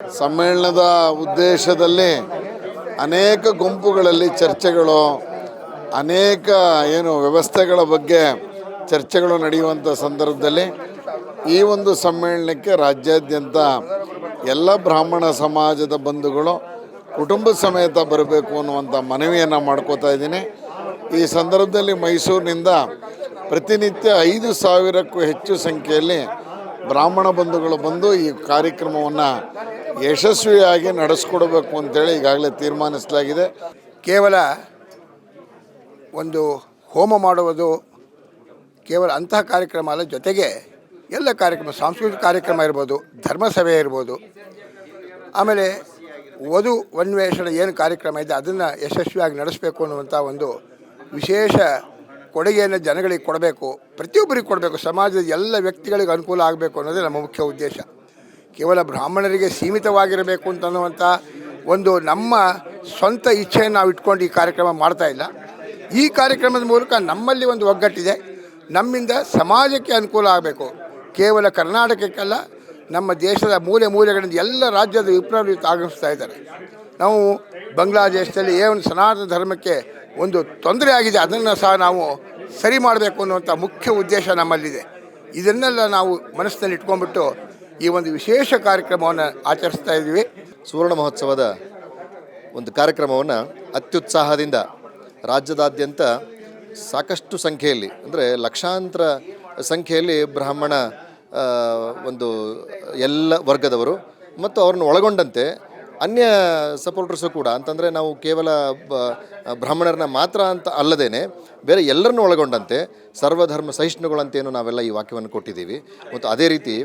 ಸಮ್ಮೇಳನದ ಉದ್ದೇಶದಲ್ಲಿ ಅನೇಕ ಗುಂಪುಗಳಲ್ಲಿ ಚರ್ಚೆಗಳು, ಅನೇಕ ಏನು ವ್ಯವಸ್ಥೆಗಳ ಬಗ್ಗೆ ಚರ್ಚೆಗಳು ನಡೆಯುವಂಥ ಸಂದರ್ಭದಲ್ಲಿ ಈ ಒಂದು ಸಮ್ಮೇಳನಕ್ಕೆ ರಾಜ್ಯಾದ್ಯಂತ ಎಲ್ಲ ಬ್ರಾಹ್ಮಣ ಸಮಾಜದ ಬಂಧುಗಳು ಕುಟುಂಬ ಸಮೇತ ಬರಬೇಕು ಅನ್ನುವಂಥ ಮನವಿಯನ್ನು ಮಾಡ್ಕೋತಾ ಇದ್ದೀನಿ. ಈ ಸಂದರ್ಭದಲ್ಲಿ ಮೈಸೂರಿನಿಂದ ಪ್ರತಿನಿತ್ಯ ಐದು ಸಾವಿರಕ್ಕೂ ಹೆಚ್ಚು ಸಂಖ್ಯೆಯಲ್ಲಿ ಬ್ರಾಹ್ಮಣ ಬಂಧುಗಳು ಬಂದು ಈ ಕಾರ್ಯಕ್ರಮವನ್ನು ಯಶಸ್ವಿಯಾಗಿ ನಡೆಸ್ಕೊಡ್ಬೇಕು ಅಂತೇಳಿ ಈಗಾಗಲೇ ತೀರ್ಮಾನಿಸಲಾಗಿದೆ. ಕೇವಲ ಒಂದು ಹೋಮ ಮಾಡುವುದು ಕೇವಲ ಅಂತಹ ಕಾರ್ಯಕ್ರಮ ಅಲ್ಲ, ಜೊತೆಗೆ ಎಲ್ಲ ಕಾರ್ಯಕ್ರಮ, ಸಾಂಸ್ಕೃತಿಕ ಕಾರ್ಯಕ್ರಮ ಇರ್ಬೋದು, ಧರ್ಮಸಭೆ ಇರ್ಬೋದು, ಆಮೇಲೆ ವಧು ಅನ್ವೇಷಣೆ ಏನು ಕಾರ್ಯಕ್ರಮ ಇದೆ, ಅದನ್ನು ಯಶಸ್ವಿಯಾಗಿ ನಡೆಸಬೇಕು ಅನ್ನುವಂಥ ಒಂದು ವಿಶೇಷ ಕೊಡುಗೆಯನ್ನು ಜನಗಳಿಗೆ ಕೊಡಬೇಕು, ಪ್ರತಿಯೊಬ್ಬರಿಗೆ ಕೊಡಬೇಕು, ಸಮಾಜದ ಎಲ್ಲ ವ್ಯಕ್ತಿಗಳಿಗೆ ಅನುಕೂಲ ಆಗಬೇಕು ಅನ್ನೋದೇ ನಮ್ಮ ಮುಖ್ಯ ಉದ್ದೇಶ. ಕೇವಲ ಬ್ರಾಹ್ಮಣರಿಗೆ ಸೀಮಿತವಾಗಿರಬೇಕು ಅಂತನ್ನುವಂಥ ಒಂದು ನಮ್ಮ ಸ್ವಂತ ಇಚ್ಛೆಯನ್ನು ನಾವು ಇಟ್ಕೊಂಡು ಈ ಕಾರ್ಯಕ್ರಮ ಮಾಡ್ತಾ ಇಲ್ಲ. ಈ ಕಾರ್ಯಕ್ರಮದ ಮೂಲಕ ನಮ್ಮಲ್ಲಿ ಒಂದು ಒಗ್ಗಟ್ಟಿದೆ. ನಮ್ಮಿಂದ ಸಮಾಜಕ್ಕೆ ಅನುಕೂಲ ಆಗಬೇಕು. ಕೇವಲ ಕರ್ನಾಟಕಕ್ಕಲ್ಲ ನಮ್ಮ ದೇಶದ ಮೂಲೆ ಮೂಲೆಗಳಿಂದ ಎಲ್ಲ ರಾಜ್ಯದ ವಿಪ್ರಾಗಮಿಸ್ತಾ ಆಗಮಿಸ್ತಾ ಇದ್ದಾರೆ. ನಾವು ಬಾಂಗ್ಲಾದೇಶದಲ್ಲಿ ಏನು ಸನಾತನ ಧರ್ಮಕ್ಕೆ ಒಂದು ತೊಂದರೆ ಆಗಿದೆ, ಅದನ್ನು ಸಹ ನಾವು ಸರಿ ಮಾಡಬೇಕು ಅನ್ನುವಂಥ ಮುಖ್ಯ ಉದ್ದೇಶ ನಮ್ಮಲ್ಲಿದೆ. ಇದನ್ನೆಲ್ಲ ನಾವು ಮನಸ್ಸಿನಲ್ಲಿ ಇಟ್ಕೊಂಡ್ಬಿಟ್ಟು ಈ ಒಂದು ವಿಶೇಷ ಕಾರ್ಯಕ್ರಮವನ್ನು ಆಚರಿಸ್ತಾ ಇದ್ದೀವಿ. ಸುವರ್ಣ ಮಹೋತ್ಸವದ ಒಂದು ಕಾರ್ಯಕ್ರಮವನ್ನು ಅತ್ಯುತ್ಸಾಹದಿಂದ ರಾಜ್ಯದಾದ್ಯಂತ ಸಾಕಷ್ಟು ಸಂಖ್ಯೆಯಲ್ಲಿ, ಅಂದರೆ ಲಕ್ಷಾಂತರ ಸಂಖ್ಯೆಯಲ್ಲಿ ಬ್ರಾಹ್ಮಣ ಒಂದು ಎಲ್ಲ ವರ್ಗದವರು ಮತ್ತು ಅವ್ರನ್ನ ಒಳಗೊಂಡಂತೆ ಅನ್ಯ ಸಪೋರ್ಟರ್ಸು ಕೂಡ, ಅಂತಂದರೆ ನಾವು ಕೇವಲ ಬ್ರಾಹ್ಮಣರನ್ನ ಮಾತ್ರ ಅಂತ ಅಲ್ಲದೇನೆ ಬೇರೆ ಎಲ್ಲರನ್ನೂ ಒಳಗೊಂಡಂತೆ ಸರ್ವಧರ್ಮ ಸಹಿಷ್ಣುಗಳಂತೇನು ನಾವೆಲ್ಲ ಈ ವಾಕ್ಯವನ್ನು ಕೊಟ್ಟಿದ್ದೀವಿ. ಮತ್ತು ಅದೇ ರೀತಿ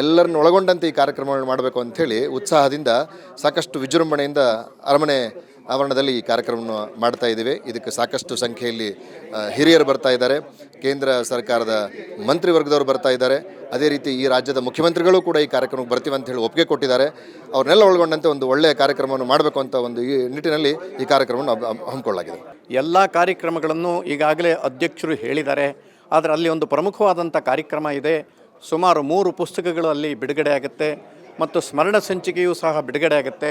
ಎಲ್ಲರನ್ನು ಒಳಗೊಂಡಂತೆ ಈ ಕಾರ್ಯಕ್ರಮವನ್ನು ಮಾಡಬೇಕು ಅಂಥೇಳಿ ಉತ್ಸಾಹದಿಂದ ಸಾಕಷ್ಟು ವಿಜೃಂಭಣೆಯಿಂದ ಅರಮನೆ ಆವರಣದಲ್ಲಿ ಈ ಕಾರ್ಯಕ್ರಮವನ್ನು ಮಾಡ್ತಾ ಇದ್ದೀವಿ. ಇದಕ್ಕೆ ಸಾಕಷ್ಟು ಸಂಖ್ಯೆಯಲ್ಲಿ ಹಿರಿಯರು ಬರ್ತಾ ಇದ್ದಾರೆ. ಕೇಂದ್ರ ಸರ್ಕಾರದ ಮಂತ್ರಿವರ್ಗದವರು ಬರ್ತಾ ಇದ್ದಾರೆ. ಅದೇ ರೀತಿ ಈ ರಾಜ್ಯದ ಮುಖ್ಯಮಂತ್ರಿಗಳು ಕೂಡ ಈ ಕಾರ್ಯಕ್ರಮಕ್ಕೆ ಬರ್ತೀವಿ ಅಂತ ಹೇಳಿ ಒಪ್ಪಿಗೆ ಕೊಟ್ಟಿದ್ದಾರೆ. ಅವ್ರನ್ನೆಲ್ಲ ಒಳಗೊಂಡಂತೆ ಒಂದು ಒಳ್ಳೆಯ ಕಾರ್ಯಕ್ರಮವನ್ನು ಮಾಡಬೇಕು ಅಂತ ಒಂದು ಈ ನಿಟ್ಟಿನಲ್ಲಿ ಈ ಕಾರ್ಯಕ್ರಮವನ್ನು ಹಮ್- ಹಮ್- ಹಮ್ಮಿಕೊಳ್ಳಲಾಗಿದೆ. ಎಲ್ಲ ಕಾರ್ಯಕ್ರಮಗಳನ್ನು ಈಗಾಗಲೇ ಅಧ್ಯಕ್ಷರು ಹೇಳಿದ್ದಾರೆ. ಆದರೆ ಅಲ್ಲಿ ಒಂದು ಪ್ರಮುಖವಾದಂಥ ಕಾರ್ಯಕ್ರಮ ಇದೆ. ಸುಮಾರು ಮೂರು ಪುಸ್ತಕಗಳು ಅಲ್ಲಿ ಬಿಡುಗಡೆ ಆಗುತ್ತೆ ಮತ್ತು ಸ್ಮರಣ ಸಂಚಿಕೆಯೂ ಸಹ ಬಿಡುಗಡೆ ಆಗುತ್ತೆ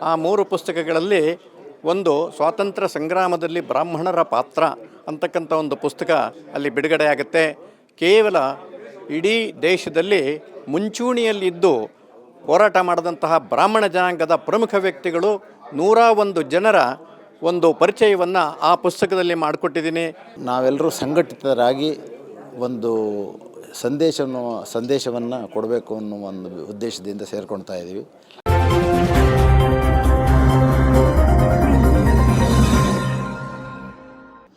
ಆ ಮೂರು ಪುಸ್ತಕಗಳಲ್ಲಿ ಒಂದು ಸ್ವಾತಂತ್ರ್ಯ ಸಂಗ್ರಾಮದಲ್ಲಿ ಬ್ರಾಹ್ಮಣರ ಪಾತ್ರ ಅಂತಕ್ಕಂಥ ಒಂದು ಪುಸ್ತಕ ಅಲ್ಲಿ ಬಿಡುಗಡೆ ಆಗುತ್ತೆ ಕೇವಲ ಇಡೀ ದೇಶದಲ್ಲಿ ಮುಂಚೂಣಿಯಲ್ಲಿದ್ದು ಹೋರಾಟ ಮಾಡಿದಂತಹ ಬ್ರಾಹ್ಮಣ ಜನಾಂಗದ ಪ್ರಮುಖ ವ್ಯಕ್ತಿಗಳು ನೂರ ಒಂದು ಜನರ ಒಂದು ಪರಿಚಯವನ್ನು ಆ ಪುಸ್ತಕದಲ್ಲಿ ಮಾಡಿಕೊಟ್ಟಿದ್ದೀನಿ. ನಾವೆಲ್ಲರೂ ಸಂಘಟಿತರಾಗಿ ಒಂದು ಸಂದೇಶವನ್ನು ಸಂದೇಶವನ್ನು ಕೊಡಬೇಕು ಅನ್ನೋ ಒಂದು ಉದ್ದೇಶದಿಂದ ಸೇರ್ಕೊಳ್ತಾ ಇದ್ದೀವಿ.